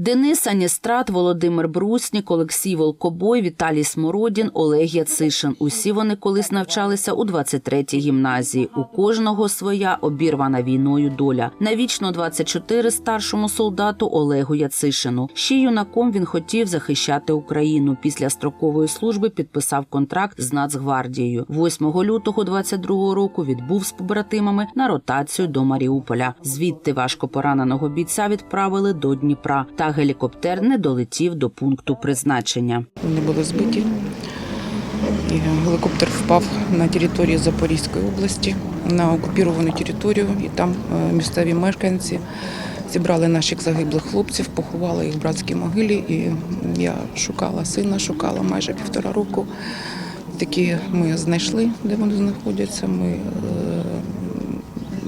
Денис Аністрат, Володимир Бруснік, Олексій Волкобой, Віталій Смородін, Олег Яцишин. Усі вони колись навчалися у 23-й гімназії. У кожного своя обірвана війною доля. Навічно 24 старшому солдату Олегу Яцишину. Ще юнаком він хотів захищати Україну. Після строкової служби підписав контракт з Нацгвардією. 8 лютого 22 року відбув з побратимами на ротацію до Маріуполя. Звідти важко пораненого бійця відправили до Дніпра. Гелікоптер не долетів до пункту призначення. Вони були збиті. І гелікоптер впав на території Запорізької області, на окуповану територію, і там е, місцеві мешканці зібрали наших загиблих хлопців, поховали їх в братській могилі. І я шукала сина, шукала майже півтора року. Такі ми знайшли, де вони знаходяться. Ми е,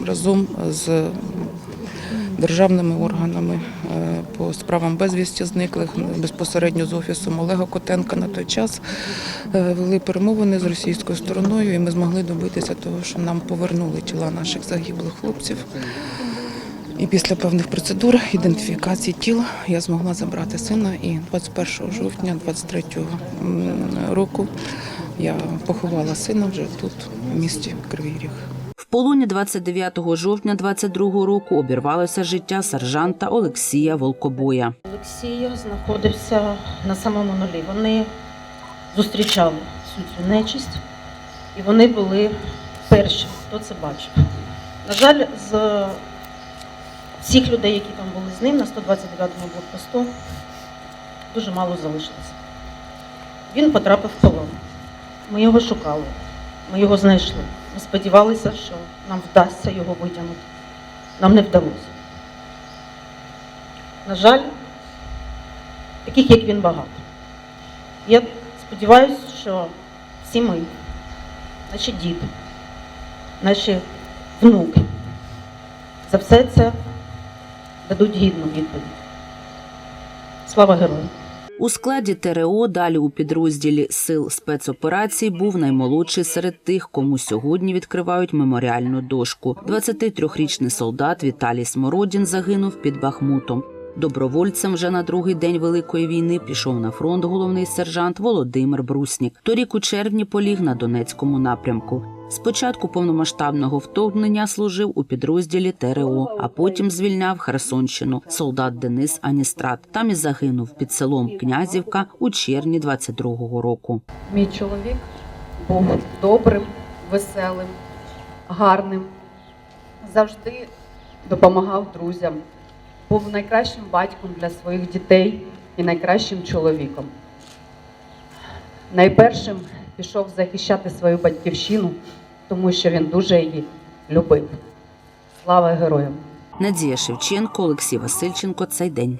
разом з державними органами по справам безвісті зниклих безпосередньо з офісом Олега Котенка на той час е, вели перемовини з російською стороною, і ми змогли добитися того, що нам повернули тіла наших загиблих хлопців. І після певних процедур ідентифікації тіл я змогла забрати сина. І 21 жовтня 23 року я поховала сина вже тут, в місті Кривий Ріг. Полоні 29 жовтня 22 року обірвалося життя сержанта Олексія Волкобоя. Олексій знаходився на самому нулі. Вони зустрічали всю цю нечисть, і вони були перші, хто це бачив. На жаль, з всіх людей, які там були з ним на 129-му блокпосту, дуже мало залишилося. Він потрапив в полон. Ми його шукали, ми його знайшли. Ми сподівалися, що нам вдасться його витягнути. Нам не вдалося. На жаль, таких як він багато. Я сподіваюся, що всі ми, наші діти, наші внуки за все це дадуть гідну відповідь. Слава героям! У складі ТРО далі у підрозділі сил спецоперацій був наймолодший серед тих, кому сьогодні відкривають меморіальну дошку. 23-річний солдат Віталій Смородін загинув під Бахмутом. Добровольцем вже на другий день Великої війни пішов на фронт головний сержант Володимир Бруснік. Торік у червні поліг на Донецькому напрямку. Спочатку повномасштабного вторгнення служив у підрозділі ТРО, а потім звільняв Херсонщину солдат Денис Аністрат. Там і загинув під селом Князівка у червні 22-го року. Мій чоловік був добрим, веселим, гарним, завжди допомагав друзям, був найкращим батьком для своїх дітей і найкращим чоловіком. Найпершим пішов захищати свою батьківщину, тому що він дуже її любив. Слава героям! Надія Шевченко, Олексій Васильченко. Цей день.